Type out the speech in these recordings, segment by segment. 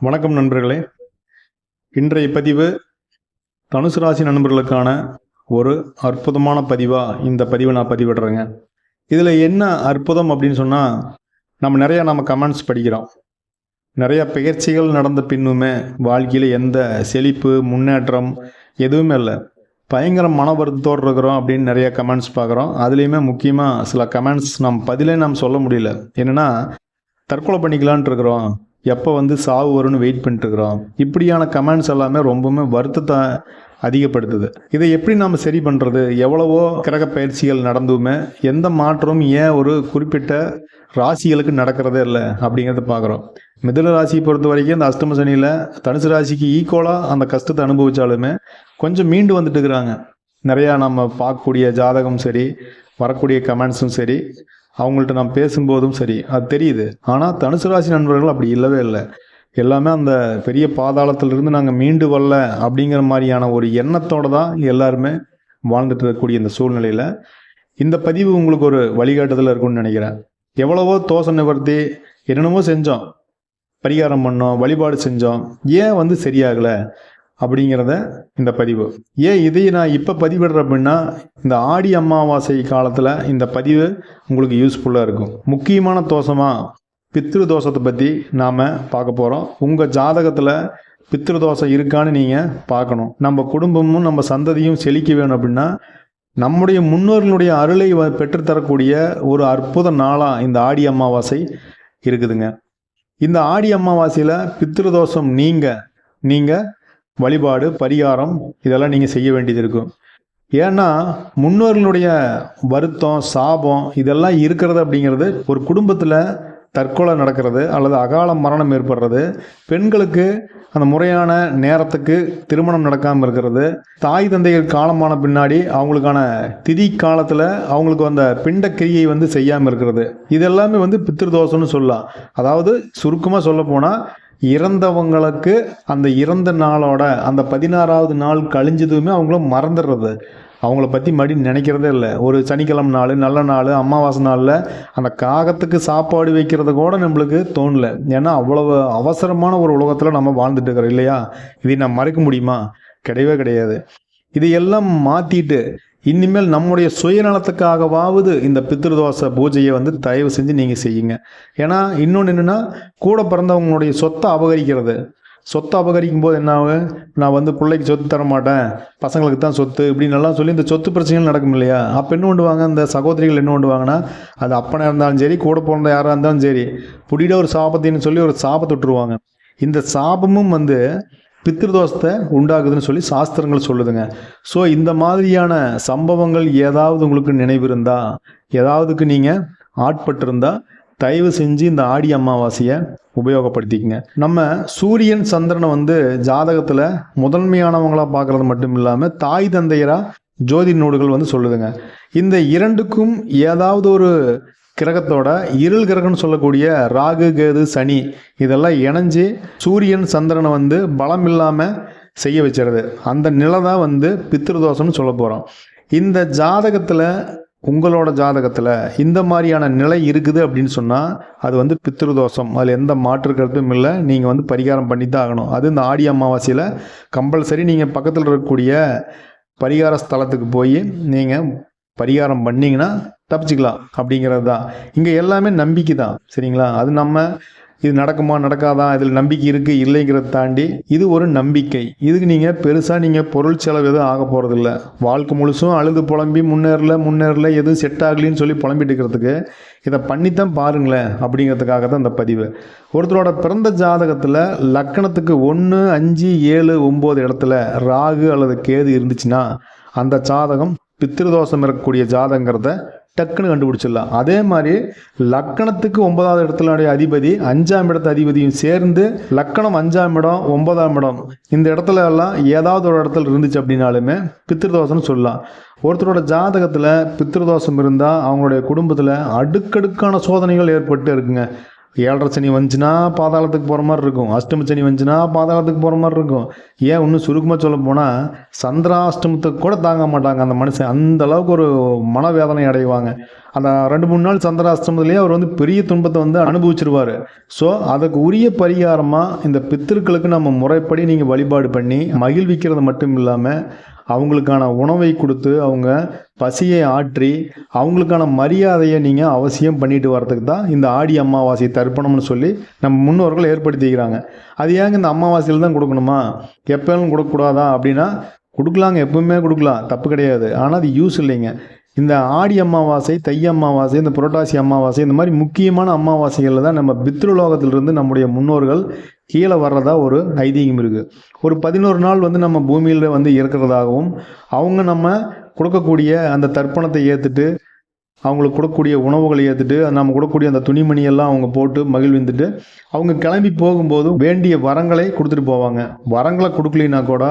வணக்கம் நண்பர்களே. இன்றைய பதிவு தனுசு ராசி நண்பர்களுக்கான ஒரு அற்புதமான பதிவாக இந்த பதிவை நான் பதிவிடுறேங்க. இதில் என்ன அற்புதம் அப்படின்னு சொன்னால் நம்ம நிறையா நம்ம கமெண்ட்ஸ் படிக்கிறோம். நிறையா பயிற்சிகள் நடந்த பின்னுமே வாழ்க்கையில் எந்த செழிப்பு முன்னேற்றம் எதுவுமே இல்லை. பயங்கர மன வருத்தத்தோடு இருக்கிறோம் அப்படின்னு நிறைய கமெண்ட்ஸ் பார்க்குறோம். அதுலேயுமே முக்கியமாக சில கமெண்ட்ஸ் நம்ம பதிலே நாம் சொல்ல முடியல. என்னென்னா தற்கொலை பண்ணிக்கலான் இருக்கிறோம். எப்போ வந்து சாவு வரும்னு வெயிட் பண்ணிட்டு இருக்கிறோம் இப்படியான கமெண்ட்ஸ் எல்லாமே ரொம்பவுமே வருத்தத்தை அதிகப்படுத்துது. இதை எப்படி நாம் சரி பண்ணுறது எவ்வளவோ கிரக பயிற்சிகள் நடந்துமே எந்த மாற்றமும் ஏன் ஒரு குறிப்பிட்ட ராசிகளுக்கு நடக்கிறதே இல்லை அப்படிங்கிறத பார்க்குறோம் மிதுன ராசியை பொறுத்த வரைக்கும் அந்த அஷ்டம சனியில் தனுசு ராசிக்கு ஈக்குவலாக அந்த கஷ்டத்தை அனுபவித்தாலுமே கொஞ்சம் மீண்டு வந்துட்டு இருக்கிறாங்க. நிறையா நம்ம பார்க்கக்கூடிய ஜாதகம் சரி வரக்கூடிய கமெண்ட்ஸும் சரி அவங்கள்ட்ட நான் பேசும்போதும் சரி அது தெரியுது. ஆனால் தனுசு ராசி நண்பர்கள் அப்படி இல்லவே இல்லை. எல்லாமே அந்த பெரிய பாதாளத்திலிருந்து நாங்கள் மீண்டு வரல அப்படிங்கிற மாதிரியான ஒரு எண்ணத்தோடு தான் எல்லாருமே வாழ்ந்துட்டு இருக்கக்கூடிய இந்த சூழ்நிலையில். இந்த பதிவு உங்களுக்கு ஒரு வழிகாட்டுதல் இருக்கும்னு நினைக்கிறேன். எவ்வளவோ தோசை நிவர்த்தி என்னென்னமோ செஞ்சோம். பரிகாரம் பண்ணோம் வழிபாடு செஞ்சோம். ஏன் வந்து சரியாகலை? அப்படிங்கிறத இந்த பதிவு. ஏன் இதை நான் இப்போ பதிவிடுறேன் அப்படின்னா இந்த ஆடி அமாவாசை காலத்தில் இந்த பதிவு உங்களுக்கு யூஸ்ஃபுல்லாக இருக்கும். முக்கியமான தோஷமாக பித்ரு தோஷத்தை பற்றி நாம் பார்க்க போகிறோம் உங்கள் ஜாதகத்தில் பித்ரு தோஷம் இருக்கான்னு நீங்கள் பார்க்கணும். நம்ம குடும்பமும் நம்ம சந்ததியும் செழிக்க வேணும் அப்படின்னா நம்முடைய முன்னோர்களுடைய அருளை வ- பெற்றுத்தரக்கூடிய ஒரு அற்புத நாளாக இந்த ஆடி அமாவாசை இருக்குதுங்க. இந்த ஆடி அமாவாசையில் பித்ருதோஷம் நீங்கள் நீங்கள் வழிபாடு பரிகாரம் இதெல்லாம் நீங்கள் செய்ய வேண்டியது இருக்கும் ஏன்னா முன்னோர்களுடைய வருத்தம் சாபம் இதெல்லாம் இருக்கிறது அப்படிங்கிறது ஒரு குடும்பத்தில் தற்கொலை நடக்கிறது அல்லது அகால மரணம் ஏற்படுறது. பெண்களுக்கு அந்த முறையான நேரத்துக்கு திருமணம் நடக்காமல் இருக்கிறது. தாய் தந்தைகள் காலமான பின்னாடி அவங்களுக்கான திதி காலத்தில் அவங்களுக்கு அந்த பிண்ட கிரியை வந்து செய்யாமல் இருக்கிறது. இதெல்லாமே வந்து பித்திருதோஷம்னு சொல்லலாம். அதாவது சுருக்கமாக சொல்ல போனால் இறந்தவங்களுக்கு அந்த இறந்த நாளோட அந்த பதினாறாவது நாள் கழிஞ்சதுமே அவங்கள மறந்துடுறது. அவங்கள பற்றி மறுபடி நினைக்கிறதே இல்லை. ஒரு சனிக்கிழமை நாள் நல்ல நாள் அமாவாசை நாளில் அந்த காகத்துக்கு சாப்பாடு வைக்கிறது கூட நம்மளுக்கு தோணல. ஏன்னா அவ்வளவு அவசரமான ஒரு உலகத்தில் நம்ம வாழ்ந்துட்டு இருக்கிறோம் இல்லையா? இதை நான் மறைக்க முடியுமா? கிடையவே கிடையாது. இதையெல்லாம் மாற்றிட்டு இனிமேல் நம்முடைய சுயநலத்துக்காகவாவது இந்த பித்ருதோஷ பூஜையை வந்து தயவு செஞ்சு நீங்கள் செய்யுங்க. ஏன்னா இன்னொன்று என்னென்னா கூட பிறந்தவங்களுடைய சொத்தை அபகரிக்கிறது. சொத்தை அபகரிக்கும் போது என்ன ஆகும்? நான் வந்து பிள்ளைக்கு சொத்து தர மாட்டேன். பசங்களுக்கு தான் சொத்து இப்படின்னு எல்லாம் சொல்லி இந்த சொத்து பிரச்சனைகள் நடக்கும் இல்லையா? அப்போ என்ன பண்ணுவாங்க இந்த சகோதரிகள் என்ன பண்ணுவாங்கன்னா அது அப்பனாக இருந்தாலும் சரி கூட பிறந்த யாராக இருந்தாலும் சரி புடிட ஒரு சாபத்தின்னு சொல்லி ஒரு சாபத்தை விட்டுருவாங்க. இந்த சாபமும் வந்து பித்திருதோஷத்தை உண்டாகுதுன்னு சொல்லி சாஸ்திரங்கள் சொல்லுதுங்க. ஸோ இந்த மாதிரியான சம்பவங்கள் ஏதாவது உங்களுக்கு நினைவு இருந்தா ஏதாவதுக்கு நீங்கள் ஆட்பட்டிருந்தா தயவு செஞ்சு இந்த ஆடி அமாவாசையை உபயோகப்படுத்திக்கங்க. நம்ம சூரியன் சந்திரனை வந்து ஜாதகத்தில் முதன்மையானவங்களாக பார்க்கறது மட்டும் இல்லாமல் தாய் தந்தையராக ஜோதி நூடுகள் வந்து சொல்லுதுங்க. இந்த இரண்டுக்கும் ஏதாவது ஒரு கிரகத்தோட இருள் கிரகம்னு சொல்லக்கூடிய ராகு கேது சனி இதெல்லாம் இணைஞ்சு சூரியன் சந்திரனை வந்து பலம் இல்லாமல் செய்ய வச்சுருது. அந்த நிலை தான் வந்து பித்திருதோஷம்னு சொல்ல போகிறோம் இந்த ஜாதகத்தில் உங்களோட ஜாதகத்தில் இந்த மாதிரியான நிலை இருக்குது அப்படின்னு சொன்னால் அது வந்து பித்திருதோஷம் அதில் எந்த மாற்று கருத்தும் இல்லை. நீங்கள் வந்து பரிகாரம் பண்ணி தான் ஆகணும். அது இந்த ஆடி அமாவாசையில் கம்பல்சரி நீங்கள் பக்கத்தில் இருக்கக்கூடிய பரிகார ஸ்தலத்துக்கு போய் நீங்கள் பரிகாரம் பண்ணிங்கன்னா தப்பிச்சுக்கலாம் அப்படிங்கிறது தான் இங்கே எல்லாமே நம்பிக்கை தான் சரிங்களா? அது நம்ம இது நடக்குமா நடக்காதா இதில் நம்பிக்கை இருக்குது இல்லைங்கிறத தாண்டி இது ஒரு நம்பிக்கை. இதுக்கு நீங்கள் பெருசாக நீங்கள் பொருள் செலவு எதுவும் ஆக போகிறதில்ல வாழ்க்கை முழுசும் அழுது புலம்பி முன்னேறல முன்னேறல எதுவும் செட் ஆகலின்னு சொல்லி புலம்பிட்டு இருக்கிறதுக்கு இதை பண்ணித்தான் பாருங்களேன் அப்படிங்கிறதுக்காக தான் இந்த பதிவு. ஒருத்தரோட பிறந்த ஜாதகத்தில் லக்கணத்துக்கு ஒன்று அஞ்சு ஏழு ஒம்பது இடத்துல ராகு அல்லது கேது இருந்துச்சுன்னா அந்த ஜாதகம் பித்திருதோஷம் இருக்கக்கூடிய ஜாதகங்கிறத டக்குன்னு கண்டுபிடிச்சிடலாம். அதே மாதிரி லக்கணத்துக்கு ஒன்பதாவது இடத்துல அதிபதி அஞ்சாம் இடத்து அதிபதியும் சேர்ந்து லக்கணம் அஞ்சாம் இடம் ஒன்பதாம் இடம் இந்த இடத்துல எல்லாம் ஏதாவது ஒரு இடத்துல இருந்துச்சு அப்படின்னாலுமே பித்திருதோஷம்னு சொல்லலாம். ஒருத்தரோட ஜாதகத்தில் பித்திருதோஷம் இருந்தால் அவங்களுடைய குடும்பத்தில் அடுக்கடுக்கான சோதனைகள் ஏற்பட்டு இருக்குங்க. ஏழரை சனி வந்துச்சுன்னா பாதாளத்துக்கு போகிற மாதிரி இருக்கும். அஷ்டம சனி வந்துச்சுன்னா பாதாளத்துக்கு போகிற மாதிரி இருக்கும். ஏன் இன்னும் சுருக்கமாக சொல்ல போனால் சந்திராஷ்டமத்துக்கு கூட தாங்க மாட்டாங்க அந்த மனுஷன். அந்த அளவுக்கு ஒரு மனவேதனை அடைவாங்க. அந்த ரெண்டு மூணு நாள் சந்திராஷ்டமத்துலேயே அவர் வந்து பெரிய துன்பத்தை வந்து அனுபவிச்சிருவார். ஸோ அதுக்கு உரிய பரிகாரமாக இந்த பித்திருக்களுக்கு நம்ம முறைப்படி நீங்கள் வழிபாடு பண்ணி மகிழ்விக்கிறது மட்டும் இல்லாமல் அவங்களுக்கான உணவை கொடுத்து அவங்க பசியை ஆற்றி அவங்களுக்கான மரியாதையை நீங்கள் அவசியம் பண்ணிட்டு வரதுக்கு தான் இந்த ஆடி அமாவாசை தர்ப்பணம்னு சொல்லி நம்ம முன்னோர்கள் ஏற்படுத்திக்கிறாங்க அது ஏங்க இந்த அமாவாசையில் தான் கொடுக்கணுமா? எப்போவும் கொடுக்கக்கூடாதா? அப்படின்னா கொடுக்கலாங்க எப்பவுமே கொடுக்கலாம். தப்பு கிடையாது. ஆனால் அது யூஸ் இல்லைங்க. இந்த ஆடி அமாவாசை தை அமாவாசை இந்த புரட்டாசி அமாவாசை இந்த மாதிரி முக்கியமான அமாவாசைகளில் தான் நம்ம பித்ருலோகத்திலிருந்து நம்முடைய முன்னோர்கள் கீழே வர்றதா ஒரு ஐதீகம் இருக்குது ஒரு பதினோரு நாள் வந்து நம்ம பூமியில் வந்து இருக்கிறதாகவும் அவங்க நம்ம கொடுக்கக்கூடிய அந்த தர்ப்பணத்தை ஏற்றுட்டு அவங்களுக்கு கொடுக்கக்கூடிய உணவுகளை ஏற்றுட்டு நம்ம கொடுக்கக்கூடிய அந்த துணிமணியெல்லாம் அவங்க போட்டு மகிழ்விந்துட்டு அவங்க கிளம்பி போகும்போது வேண்டிய வரங்களை கொடுத்துட்டு போவாங்க. வரங்களை கொடுக்கலினா கூட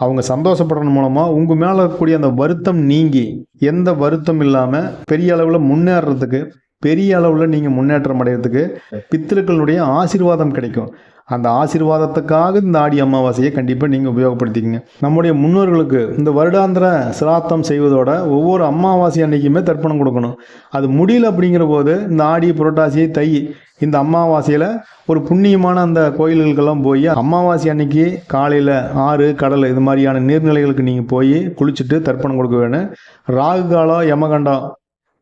அவங்க சந்தோஷப்படுறது மூலமாக உங்கள் மேலே இருக்கக்கூடிய அந்த வருத்தம் நீங்கி எந்த வருத்தம் இல்லாமல் பெரிய அளவில் முன்னேறதுக்கு பெரிய அளவில் நீங்கள் முன்னேற்றம் அடைகிறதுக்கு பித்திருக்களுடைய ஆசீர்வாதம் கிடைக்கும். அந்த ஆசீர்வாதத்துக்காக இந்த ஆடி அமாவாசையை கண்டிப்பாக நீங்கள் உபயோகப்படுத்திக்கங்க. நம்முடைய முன்னோர்களுக்கு இந்த வருடாந்திர சிராத்தம் செய்வதோட ஒவ்வொரு அமாவாசை அன்னைக்குமே தர்ப்பணம் கொடுக்கணும். அது முடியல அப்படிங்கிற போது இந்த ஆடி புரட்டாசி தை இந்த அமாவாசையில் ஒரு புண்ணியமான அந்த கோயில்களுக்கெல்லாம் போய் அமாவாசை அன்னைக்கு காலையில் ஆறு கடல் இது மாதிரியான நீர்நிலைகளுக்கு நீங்கள் போய் குளிச்சுட்டு தர்ப்பணம் கொடுக்க வேணும். ராகு காலம் யமகண்டம்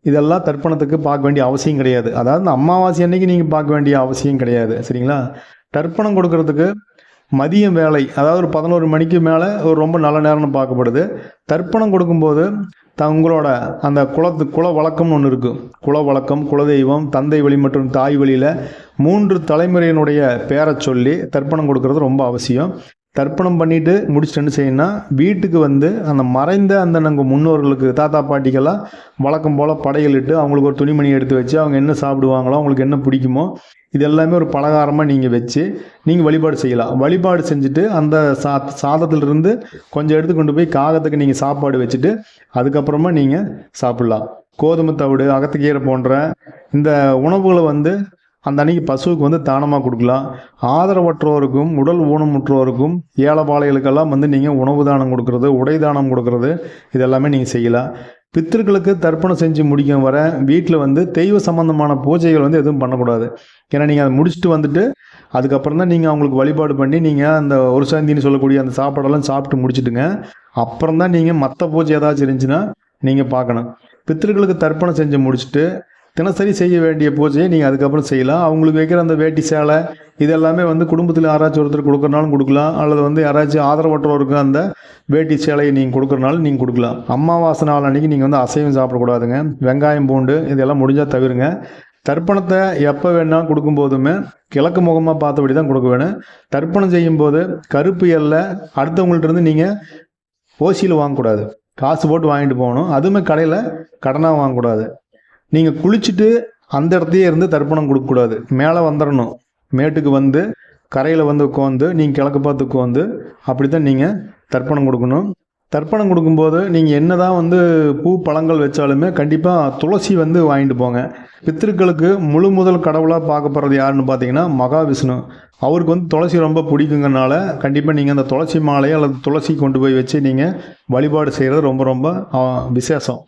இதெல்லாம் தர்ப்பணத்துக்கு பார்க்க வேண்டிய அவசியம் கிடையாது. அதாவது இந்த அமாவாசை அன்னைக்கு நீங்கள் பார்க்க வேண்டிய அவசியம் கிடையாது. சரிங்களா? தர்ப்பணம் கொடுக்கறதுக்கு மதியம் வேலை அதாவது ஒரு பதினோரு மணிக்கு மேலே ஒரு ரொம்ப நல்ல நேரம்னு பார்க்கப்படுது. தர்ப்பணம் கொடுக்கும்போது தங்களோட அந்த குலத்து குல வழக்கம்னு ஒன்று இருக்குது குல வழக்கம் குலதெய்வம் தந்தை வழி மற்றும் தாய் வழியில் மூன்று தலைமுறையினுடைய பேரை சொல்லி தர்ப்பணம் கொடுக்கறது ரொம்ப அவசியம். தர்ப்பணம் பண்ணிட்டு முடிச்சுட்டு என்ன செய்யணும்னா வீட்டுக்கு வந்து அந்த மறைந்த அந்த நாங்கள் முன்னோர்களுக்கு தாத்தா பாட்டிக்கெல்லாம் வழக்கம் போல் படையலிட்டு அவங்களுக்கு ஒரு துணிமணி எடுத்து வச்சு அவங்க என்ன சாப்பிடுவாங்களோ அவங்களுக்கு என்ன பிடிக்குமோ இது எல்லாமே ஒரு பலகாரமாக நீங்கள் வச்சு நீங்கள் வழிபாடு செய்யலாம். வழிபாடு செஞ்சுட்டு அந்த சா சாதத்திலிருந்து கொஞ்சம் எடுத்து கொண்டு போய் காகத்துக்கு நீங்கள் சாப்பாடு வச்சுட்டு அதுக்கப்புறமா நீங்கள் சாப்பிட்லாம். கோதுமை தவிடு அகத்துக்கீரை போன்ற இந்த உணவுகளை வந்து அந்த அன்னைக்கு பசுவுக்கு வந்து தானமாக கொடுக்கலாம். ஆதரவற்றோருக்கும் உடல் ஊனமுற்றோருக்கும் ஏழைபாளைகளுக்கெல்லாம் வந்து நீங்கள் உணவு தானம் கொடுக்கறது உடை தானம் கொடுக்கறது இதெல்லாமே நீங்கள் செய்யலாம். பித்திருக்களுக்கு தர்ப்பணம் செஞ்சு முடிக்கும் வர வீட்டில் வந்து தெய்வ சம்பந்தமான பூஜைகள் வந்து எதுவும் பண்ணக்கூடாது. ஏன்னா நீங்கள் அதை முடிச்சுட்டு வந்துட்டு அதுக்கப்புறம் தான் நீங்கள் அவங்களுக்கு வழிபாடு பண்ணி நீங்கள் அந்த ஒரு சாந்தின்னு சொல்லக்கூடிய அந்த சாப்பாடெல்லாம் சாப்பிட்டு முடிச்சிட்டுங்க. அப்புறம் தான் நீங்கள் மற்ற பூஜை ஏதாச்சும் இருந்துச்சுன்னா நீங்கள் பார்க்கணும். பித்திருக்களுக்கு தர்ப்பணம் செஞ்சு முடிச்சுட்டு தினசரி செய்ய வேண்டிய பூஜையை நீங்கள் அதுக்கப்புறம் செய்யலாம். அவங்களுக்கு வைக்கிற அந்த வேட்டி சேலை இதெல்லாமே வந்து குடும்பத்தில் யாராச்சும் ஒருத்தர் கொடுக்குறனாலும் கொடுக்கலாம். அல்லது வந்து யாராச்சும் ஆதரவற்றோருக்கு அந்த வேட்டி சேலையை நீங்கள் கொடுக்குறனாலும் நீங்கள் கொடுக்கலாம். அம்மாவாசை நாள் அன்றைக்கி நீங்கள் வந்து அசைவம் சாப்பிடக்கூடாதுங்க. வெங்காயம் பூண்டு இதெல்லாம் முடிஞ்சால் தவிருங்க. தர்ப்பணத்தை எப்போ வேணால் கொடுக்கும்போதுமே கிழக்கு முகமாக பார்த்தபடி தான் கொடுக்க வேணும். தர்ப்பணம் செய்யும்போது கருப்பு எல்லை அடுத்தவங்கள்ட்ட இருந்து நீங்கள் ஓசியில் வாங்கக்கூடாது. காசு போட்டு வாங்கிட்டு போகணும். அதுவுமே கடையில் கடனாக வாங்கக்கூடாது. நீங்கள் குளிச்சுட்டு அந்த இடத்தையே இருந்து தர்ப்பணம் கொடுக்கக்கூடாது மேலே வந்துடணும் மேட்டுக்கு வந்து கரையில் வந்து உட்காந்து நீங்கள் கிழக்கு பார்த்து உட்காந்து அப்படி தான் நீங்கள் தர்ப்பணம் கொடுக்கணும். தர்ப்பணம் கொடுக்கும்போது நீங்கள் என்ன தான் வந்து பூ பழங்கள் வச்சாலுமே கண்டிப்பாக துளசி வந்து வாங்கிட்டு போங்க. பித்திருக்களுக்கு முழு முதல் கடவுளாக பார்க்கப்படுறது யாருன்னு பார்த்தீங்கன்னா மகாவிஷ்ணு. அவருக்கு வந்து துளசி ரொம்ப பிடிக்குங்கனால கண்டிப்பாக நீங்கள் அந்த துளசி மாலையை அல்லது துளசி கொண்டு போய் வச்சு நீங்கள் வழிபாடு செய்கிறது ரொம்ப ரொம்ப விசேஷம்.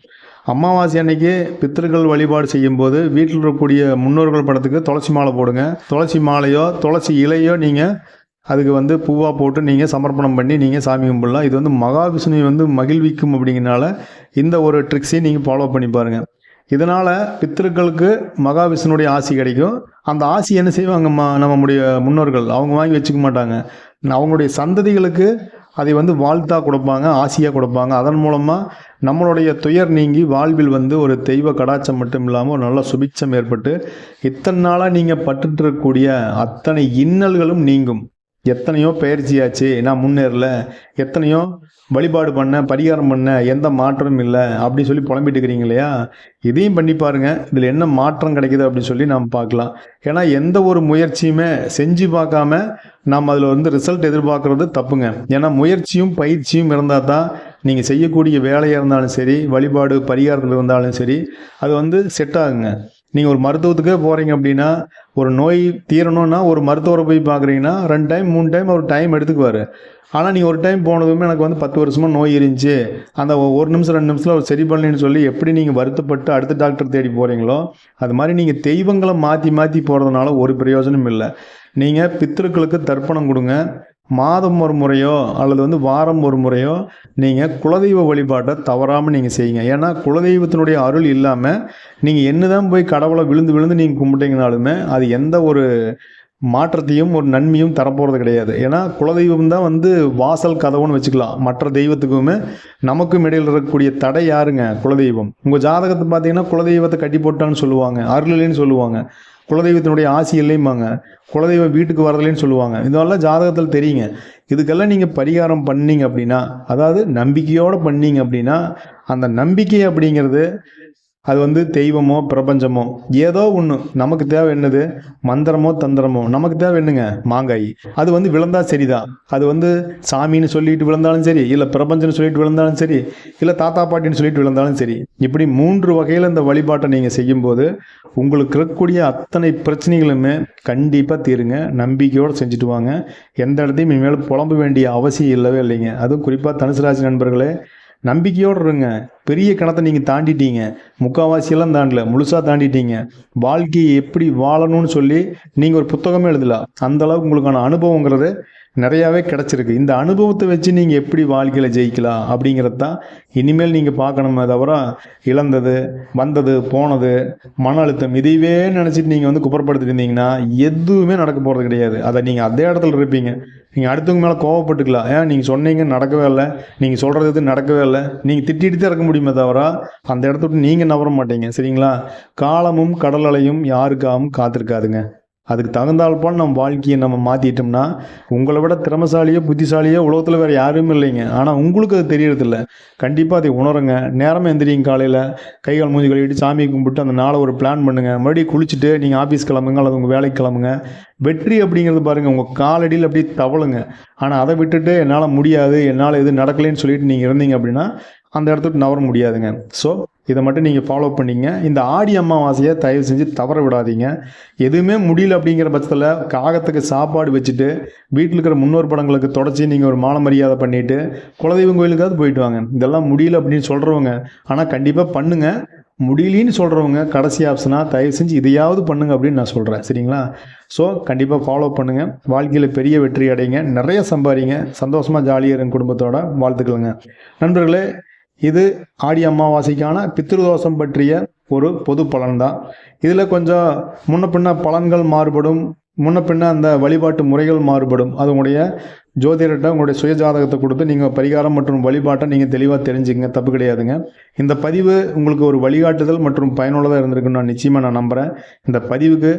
அமாவாசை அன்னைக்கு பித்திருக்கள் வழிபாடு செய்யும்போது வீட்டில் இருக்கக்கூடிய முன்னோர்கள் படத்துக்கு துளசி மாலை போடுங்க. துளசி மாலையோ துளசி இலையோ நீங்கள் அதுக்கு வந்து பூவாக போட்டு நீங்கள் சமர்ப்பணம் பண்ணி நீங்கள் சாமி கும்பிடலாம். இது வந்து மகாவிஷ்ணுவை வந்து மகிழ்விக்கும் அப்படிங்கிறனால இந்த ஒரு ட்ரிக்ஸையும் நீங்கள் ஃபாலோ பண்ணி பாருங்கள் இதனால் பித்திருக்களுக்கு மகாவிஷ்ணுடைய ஆசி கிடைக்கும். அந்த ஆசி என்ன செய்வாங்க ம- நம்முடைய முன்னோர்கள்? அவங்க வாங்கி வச்சுக்க மாட்டாங்க. அவங்களுடைய சந்ததிகளுக்கு அதை வந்து வாழ்த்தா கொடுப்பாங்க ஆசையாக கொடுப்பாங்க. அதன் மூலமாக நம்மளுடைய துயர் நீங்கி வாழ்வில் வந்து ஒரு தெய்வ கடாச்சம் மட்டும் இல்லாமல் ஒரு நல்ல சுபிச்சம் ஏற்பட்டு இத்தனை நாளாக நீங்கள் பட்டுட்டு இருக்கக்கூடிய அத்தனை இன்னல்களும் நீங்கும். எத்தனையோ பயிற்சியாச்சு நான் முன்னேறல. எத்தனையோ வழிபாடு பண்ண பரிகாரம் பண்ண எந்த மாற்றமும் இல்லை அப்படின்னு சொல்லி புலம்பிட்டு இருக்கிறீங்க இல்லையா? இதையும் பண்ணி பாருங்க. இதில் என்ன மாற்றம் கிடைக்குது அப்படின்னு சொல்லி நாம் பார்க்கலாம். ஏன்னா எந்த ஒரு முயற்சியுமே செஞ்சு பார்க்காம நாம் அதில் வந்து ரிசல்ட் எதிர்பார்க்கறது தப்புங்க. ஏன்னா முயற்சியும் பயிற்சியும் இருந்தால் தான் நீங்கள் செய்யக்கூடிய வேலையாக இருந்தாலும் சரி வழிபாடு பரிகாரத்தில் இருந்தாலும் சரி அது வந்து செட் ஆகுங்க. நீங்கள் ஒரு மருத்துவத்துக்கே போகிறீங்க அப்படின்னா ஒரு நோய் தீரணும்னா ஒரு மருத்துவரை போய் பார்க்குறீங்கன்னா ரெண்டு டைம் மூணு டைம் அவர் டைம் எடுத்துக்குவார். ஆனால் நீங்கள் ஒரு டைம் போனதுமே எனக்கு வந்து பத்து வருஷமாக நோய் இருந்துச்சு. அந்த ஒரு நிமிஷம் ரெண்டு நிமிஷத்தில் அவர் சரி பண்ணலன்னு சொல்லி எப்படி நீங்கள் வருத்தப்பட்டு அடுத்த டாக்டர் தேடி போகிறீங்களோ அது மாதிரி நீங்கள் தெய்வங்களை மாற்றி மாற்றி போகிறதுனால ஒரு பிரயோஜனம் இல்லை. நீங்கள் பித்திருக்களுக்கு தர்ப்பணம் கொடுங்க. மாதம் ஒரு முறையோ அல்லது வந்து வாரம் ஒரு முறையோ நீங்கள் குலதெய்வ வழிபாட்டை தவறாமல் நீங்கள் செய்யுங்க. ஏன்னா குலதெய்வத்தினுடைய அருள் இல்லாமல் நீங்கள் என்னதான் போய் கடவுளை விழுந்து விழுந்து நீங்கள் கும்பிட்டீங்கனாலுமே அது எந்த ஒரு மாற்றத்தையும் ஒரு நன்மையும் தரப்போகிறது கிடையாது. ஏன்னா குலதெய்வம் தான் வந்து வாசல் கதவுன்னு வச்சுக்கலாம். மற்ற தெய்வத்துக்குமே நமக்கும் இடையில் இருக்கக்கூடிய தடை யாருங்க? குலதெய்வம். உங்கள் ஜாதகத்தை பார்த்தீங்கன்னா குலதெய்வத்தை கட்டி போட்டான்னு சொல்லுவாங்க. அருள் இல்லைன்னு சொல்லுவாங்க. குலதெய்வத்தினுடைய ஆசி இல்லைம்பாங்க. குலதெய்வம் வீட்டுக்கு வரதில்லைன்னு சொல்லுவாங்க. இதெல்லாம் ஜாதகத்தில் தெரியுங்க. இதுக்கெல்லாம் நீங்கள் பரிகாரம் பண்ணீங்க அப்படின்னா அதாவது நம்பிக்கையோடு பண்ணீங்க அப்படின்னா அந்த நம்பிக்கை அப்படிங்கிறது அது வந்து தெய்வமோ பிரபஞ்சமோ ஏதோ ஒன்று நமக்கு தேவை என்னது? மந்திரமோ தந்திரமோ. நமக்கு தேவை என்னங்க? மாங்காய். அது வந்து விழுந்தா சரிதான் அது வந்து சாமின்னு சொல்லிட்டு விழுந்தாலும் சரி இல்லை பிரபஞ்சம்னு சொல்லிட்டு விழுந்தாலும் சரி இல்லை தாத்தா பாட்டின்னு சொல்லிட்டு விழுந்தாலும் சரி இப்படி மூன்று வகையில் இந்த வழிபாட்டை நீங்கள் செய்யும்போது உங்களுக்கு இருக்கக்கூடிய அத்தனை பிரச்சனைகளுமே கண்டிப்பாக தீருங்க. நம்பிக்கையோடு செஞ்சுட்டு வாங்க. எந்த இடத்தையும் இனிமேல் புலம்ப வேண்டிய அவசியம் இல்லவே இல்லைங்க. அதுவும் குறிப்பாக தனுசு ராசி நண்பர்களே நம்பிக்கையோடு இருங்க. பெரிய கணத்தை நீங்கள் தாண்டிட்டீங்க. முக்கால்வாசியெல்லாம் தாண்டல. முழுசாக தாண்டிட்டீங்க. வாழ்க்கையை எப்படி வாழணும்னு சொல்லி நீங்கள் ஒரு புத்தகமே எழுதலாம் அந்த அளவுக்கு உங்களுக்கான அனுபவங்கிறது நிறையாவே கிடச்சிருக்கு. இந்த அனுபவத்தை வச்சு நீங்கள் எப்படி வாழ்க்கையில் ஜெயிக்கலாம் அப்படிங்கிறது தான் இனிமேல் நீங்கள் பார்க்கணுமே தவிர இழந்தது வந்தது போனது மன அழுத்தம் இதையவே நினச்சிட்டு நீங்கள் வந்து குப்பரப்படுத்திட்டு இருந்தீங்கன்னா எதுவுமே நடக்க போகிறது கிடையாது. அதை நீங்கள் அதே இடத்துல இருப்பீங்க. நீங்கள் அடுத்தவங்க மேலே கோவப்பட்டுக்கலாம். ஏன்? நீங்கள் சொன்னீங்க நடக்கவே இல்லை. நீங்கள் சொல்கிறது எதுவும் நடக்கவே இல்லை. நீங்கள் திட்டிட்டு தான் இருக்க முடியுமே தவிர அந்த இடத்த விட்டு நீங்கள் நவர மாட்டீங்க. சரிங்களா? காலமும் கடல் அலையும் யாருக்காகவும் காத்திருக்காதுங்க. அதுக்கு தகுந்தால் போல் நம்ம வாழ்க்கையை நம்ம மாற்றிட்டோம்னா உங்களை விட திறமசாலியோ புத்திசாலியோ உலகத்தில் வேறு யாரும் இல்லைங்க. ஆனால் உங்களுக்கு அது தெரியறதில்ல. கண்டிப்பாக அதை உணருங்க. நேரமாக எந்திரிங்க காலையில். கைகால் மூஞ்சி கழுவிட்டு சாமி கும்பிட்டு அந்த நாளை ஒரு பிளான் பண்ணுங்கள் மறுபடியும் குளிச்சுட்டு நீங்கள் ஆஃபீஸ் கிளம்புங்க அல்லது உங்கள் வேலைக்கு கிளம்புங்க. வெற்றி அப்படிங்கிறது பாருங்கள் உங்கள் காலடியில் அப்படியே தவளுங்க ஆனால் அதை விட்டுட்டு என்னால் முடியாது என்னால் எதுவும் நடக்கலைன்னு சொல்லிட்டு நீங்கள் இருந்தீங்க அப்படின்னா அந்த இடத்துக்கு நவர முடியாதுங்க. ஸோ இதை மட்டும் நீங்கள் ஃபாலோ பண்ணிங்க. இந்த ஆடி அமாவாசையை தயவு செஞ்சு தவற விடாதீங்க. எதுவுமே முடியல அப்படிங்கிற பட்சத்தில் காகத்துக்கு சாப்பாடு வச்சுட்டு வீட்டில் இருக்கிற முன்னோர் படங்களுக்கு தொடச்சி நீங்கள் ஒரு மாலை மரியாதை பண்ணிவிட்டு குலதெய்வம் கோயிலுக்காவது போயிட்டு வாங்க. இதெல்லாம் முடியல அப்படின்னு சொல்கிறவங்க ஆனால் கண்டிப்பாக பண்ணுங்க. முடியலின்னு சொல்கிறவங்க கடைசி ஆப்ஷனாக தயவு செஞ்சு இதையாவது பண்ணுங்க அப்படின்னு நான் சொல்கிறேன் சரிங்களா? ஸோ கண்டிப்பாக ஃபாலோ பண்ணுங்கள் வாழ்க்கையில் பெரிய வெற்றி அடைங்க. நிறைய சம்பாதிங்க. சந்தோஷமாக ஜாலியாக இருங்க குடும்பத்தோட. வாழ்த்துக்களுங்க. நண்பர்களே இது ஆடி அமாவாசைக்கான பித்ருதோஷம் பற்றிய ஒரு பொது பலன்தான். இதில் கொஞ்சம் முன்ன பின்ன பலன்கள் மாறுபடும் முன்ன பின்ன அந்த வழிபாட்டு முறைகள் மாறுபடும். அது உங்களுடைய ஜோதிடர்கிட்ட உங்களுடைய சுய ஜாதகத்தை கொடுத்து நீங்கள் பரிகாரம் மற்றும் வழிபாட்டை நீங்கள் தெளிவாக தெரிஞ்சுங்க தப்பு கிடையாதுங்க. இந்த பதிவு உங்களுக்கு ஒரு வழிகாட்டுதல் மற்றும் பயனுள்ளதாக இருந்திருக்குன்னு நான் நிச்சயமாக நான் நம்புகிறேன் இந்த பதிவுக்கு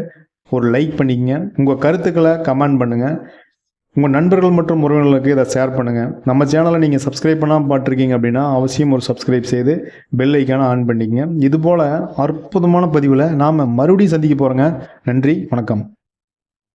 ஒரு லைக் பண்ணிக்கங்க. உங்கள் கருத்துக்களை கமெண்ட் பண்ணுங்கள் உங்கள் நண்பர்கள் மற்றும் உறவினர்களுக்கு இதை ஷேர் பண்ணுங்கள் நம்ம சேனலை நீங்கள் சப்ஸ்கிரைப் பண்ணாமல் பார்த்துருக்கீங்க அப்படின்னா அவசியம் ஒரு சப்ஸ்கிரைப் செய்து பெல் ஐக்கான ஆன் பண்ணிக்கங்க. இதுபோல் அற்புதமான பதிவில் நாம் மறுபடியும் சந்திக்க போகிறோங்க நன்றி வணக்கம்.